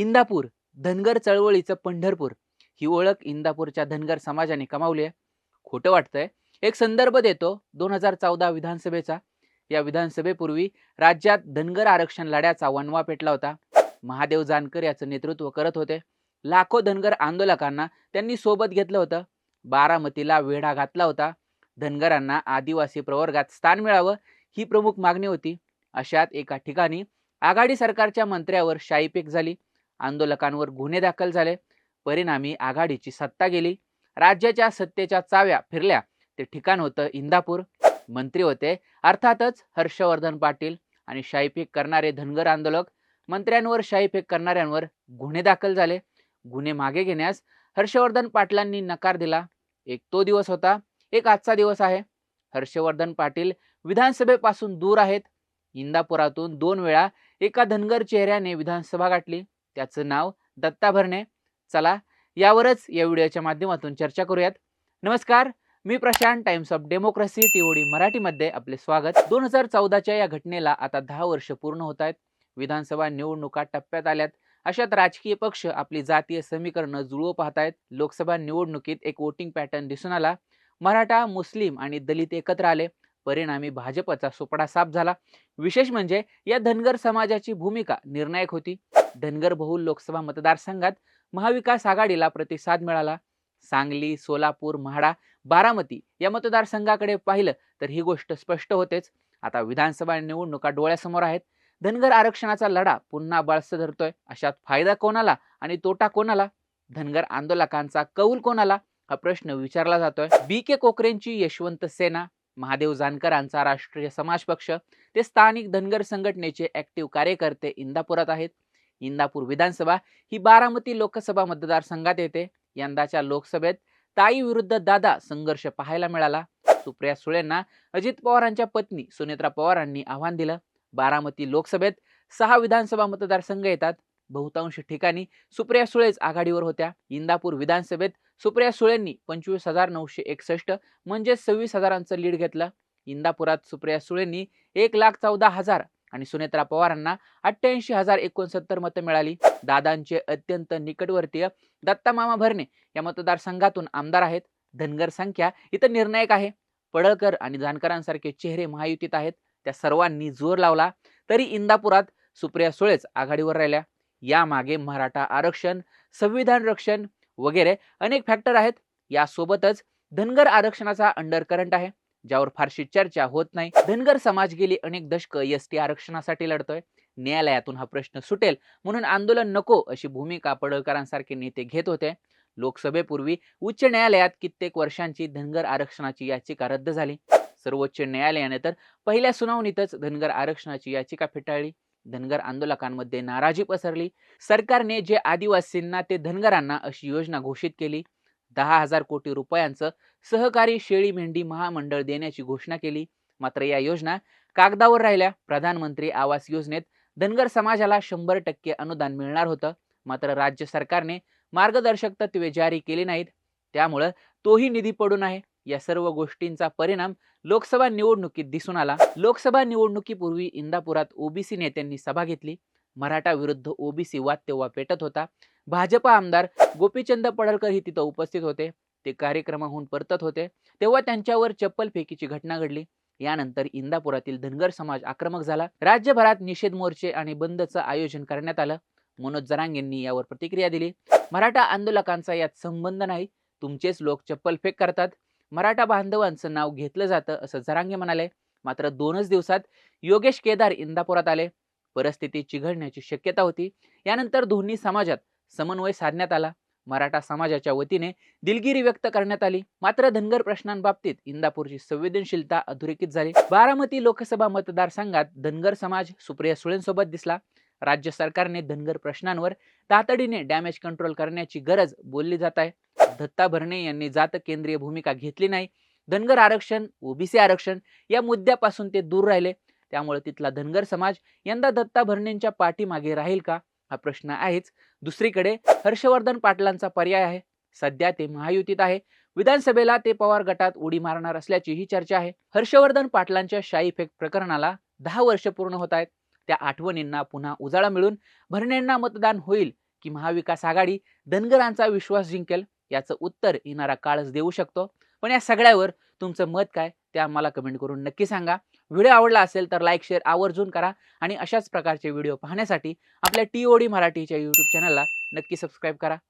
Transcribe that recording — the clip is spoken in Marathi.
इंदापूर धनगर चळवळीचं पंढरपूर. ही ओळख इंदापूरच्या धनगर समाजाने कमावली आहे. खोटं वाटतंय. एक संदर्भ देतो दोन हजार चौदा विधानसभेचा. या विधानसभेपूर्वी राज्यात धनगर आरक्षण लढ्याचा वणवा पेटला होता. महादेव जानकर याचं नेतृत्व करत होते. लाखो धनगर आंदोलकांना त्यांनी सोबत घेतलं होतं. बारामतीला वेढा घातला होता. धनगरांना आदिवासी प्रवर्गात स्थान मिळावं ही प्रमुख मागणी होती. अशात एका ठिकाणी आघाडी सरकारच्या मंत्र्यावर शाईपेक झाली. आंदोलकांवर गुन्हे दाखल झाले. परिणामी आघाडीची सत्ता गेली. राज्याच्या सत्तेच्या चाव्या फिरल्या. ते ठिकाण होतं इंदापूर. मंत्री होते. अर्थातच हर्षवर्धन पाटील आणि शाईफेक करणारे धनगर आंदोलक मंत्र्यांवर शाईफेक करणाऱ्यांवर गुन्हे दाखल झाले. गुन्हे मागे घेण्यास हर्षवर्धन पाटलांनी नकार दिला. एक तो दिवस होता. एक आजचा दिवस आहे. हर्षवर्धन पाटील विधानसभेपासून दूर आहेत. इंदापुरातून दोन वेळा एका धनगर चेहऱ्याने विधानसभा गाठली. त्याचं नाव दत्ता भरणे. चला यावरच या व्हिडिओच्या माध्यमातून चर्चा करूयात. नमस्कार मी Prashant Times of Democracy TOD मराठीमध्ये आपले स्वागत. दोन हजार चौदाच्या या घटनेला आता दहा वर्ष पूर्ण होत आहेत. विधानसभा निवडणुका टप्प्यात आल्यात. अशात राजकीय पक्ष आपली जातीय समीकरणं जुळवू पाहतायत लोकसभा निवडणुकीत एक वोटिंग पॅटर्न दिसून आला. मराठा मुस्लिम आणि दलित एकत्र आले. परिणामी भाजपचा सुपडा साफ झाला. विशेष म्हणजे या धनगर समाजाची भूमिका निर्णायक होती. धनगर बहुल लोकसभा मतदारसंघात महाविकास आघाडीला प्रतिसाद मिळाला. सांगली सोलापूर म्हाडा बारामती या मतदारसंघाकडे पाहिलं तर ही गोष्ट स्पष्ट होतेच. आता विधानसभा निवडणुका डोळ्यासमोर आहेत. धनगर आरक्षणाचा लढा पुन्हा बळस धरतोय. अशात फायदा कोणाला आणि तोटा कोणाला? धनगर आंदोलकांचा कौल कोणाला? हा प्रश्न विचारला जातोय. बी के कोकरेंची यशवंत सेना महादेव जानकरांचा राष्ट्रीय समाज पक्ष ते स्थानिक धनगर संघटनेचे ऍक्टिव्ह कार्यकर्ते इंदापुरात आहेत. इंदापूर विधानसभा ही बारामती लोकसभा मतदारसंघात येते. यंदाच्या लोकसभेत ताई विरुद्ध दादा संघर्ष पाहायला मिळाला. सुप्रिया सुळेंना अजित पवारांच्या पत्नी सुनेत्रा पवारांनी आव्हान दिलं. बारामती लोकसभेत सहा विधानसभा मतदारसंघ येतात. बहुतांश ठिकाणी सुप्रिया सुळेच आघाडीवर होत्या. इंदापूर विधानसभेत सुप्रिया सुळेंनी पंचवीस हजार नऊशे एकसष्ट म्हणजे सव्वीस हजारांचं लीड घेतलं. इंदापुरात सुप्रिया सुळेंनी एक लाख चौदा हजार आणि सुनेत्रा पवारांना अठ्ठ्याऐंशी हजार एकोणसत्तर मतं मिळाली. दादांचे अत्यंत निकटवर्तीय दत्ता मामा भरणे या मतदारसंघातून आमदार आहेत. धनगर संख्या इथं निर्णायक आहे. पडळकर आणि जानकरांसारखे चेहरे महायुतीत आहेत. त्या सर्वांनी जोर लावला. तरी इंदापुरात सुप्रिया सुळेच आघाडीवर राहिल्या. यामागे मराठा आरक्षण संविधान रक्षण वगैरे अनेक फॅक्टर आहेत. यासोबतच धनगर आरक्षणाचा अंडर करंट आहे. ज्यावर फारशी चर्चा होत नाही. धनगर समाज गेली अनेक दशक एस टी आरक्षणासाठी लढतोय. न्यायालयातून हा प्रश्न सुटेल. म्हणून आंदोलन नको अशी भूमिका पडळकरांसारखे नेते घेत होते. लोकसभेपूर्वी उच्च न्यायालयात कित्येक वर्षांची धनगर आरक्षणाची याचिका रद्द झाली. सर्वोच्च न्यायालयाने तर पहिल्या सुनावणीतच धनगर आरक्षणाची याचिका फेटाळली. धनगर आंदोलकांमध्ये नाराजी पसरली. सरकारने जे आदिवासींना ते धनगरांना अशी योजना घोषित केली. दहा हजार कोटी रुपयांचं सहकारी शेळी मेंढी महामंडळ देण्याची घोषणा केली. मात्र या योजना कागदावर राहिल्या. प्रधानमंत्री आवास योजनेत धनगर समाजाला शंभर टक्के अनुदान मिळणार होतं. मात्र राज्य सरकारने मार्गदर्शक तत्वे जारी केली नाहीत. त्यामुळं तोही निधी पडून आहे. या सर्व गोष्टींचा परिणाम लोकसभा निवडणुकीत दिसून आला. लोकसभा निवडणुकीपूर्वी इंदापुरात ओबीसी नेत्यांनी सभा घेतली. मराठा विरुद्ध ओबीसी वाद तेव्हा पेटत होता. भाजपा आमदार गोपीचंद पडळकर ही तिथं उपस्थित होते. ते कार्यक्रमाहून परतत होते. तेव्हा त्यांच्यावर चप्पल फेकीची घटना घडली. यानंतर इंदापुरातील धनगर समाज आक्रमक झाला. राज्यभरात निषेध मोर्चे आणि बंदचं आयोजन करण्यात आलं. मनोज जरांगेंनी यावर प्रतिक्रिया दिली. मराठा आंदोलकांचा यात संबंध नाही. तुमचेच लोक चप्पल फेक करतात. मराठा बांधवांचं नाव घेतलं जातं असं जरांगे म्हणाले. मात्र दोनच दिवसात योगेश केदार इंदापुरात आले. परिस्थिती चिघळण्याची शक्यता होती. यानंतर दोन्ही समाजात समन्वय साधण्यात आला. मराठा समाजाच्या वतीने दिलगिरी व्यक्त करण्यात आली. मात्र धनगर प्रश्नांबाबतीत इंदापूरची संवेदनशीलता अधोरेखित झाली. बारामती लोकसभा मतदारसंघात धनगर समाज सुप्रिया सुळेंसोबत दिसला. राज्य सरकारने धनगर प्रश्नांवर तातडीने डॅमेज कंट्रोल करण्याची गरज बोलली जात आहे. दत्ता भरणे यांनी जात केंद्रीय भूमिका घेतली नाही. धनगर आरक्षण ओबीसी आरक्षण या मुद्द्यापासून ते दूर राहिले. त्यामुळे तिथला धनगर समाज यंदा दत्ता भरणेंच्या पाठीमागे राहील का? हा प्रश्न आहेच. दुसरीकडे हर्षवर्धन पाटलांचा पर्याय आहे. सध्या ते महायुतीत आहे. विधानसभेला ते पवार गटात उडी मारणार असल्याची ही चर्चा आहे. हर्षवर्धन पाटलांच्या शाई इफेक्ट प्रकरणाला दहा वर्ष पूर्ण होत आहेत. त्या आठवणींना पुन्हा उजाळा मिळून भरणेंना मतदान होईल की महाविकास आघाडी धनगरांचा विश्वास जिंकेल? याचं उत्तर येणारा काळच देऊ शकतो. पण या सगळ्यावर तुमचं मत काय? ते आम्हाला कमेंट करून नक्की सांगा. व्हिडिओ आवडला असेल तर लाईक शेअर आवर्जून करा आणि अशाच प्रकारचे व्हिडिओ पाहण्यासाठी आपल्या टी ओ डी मराठीच्या यूट्यूब चॅनलला नक्की सबस्क्राईब करा.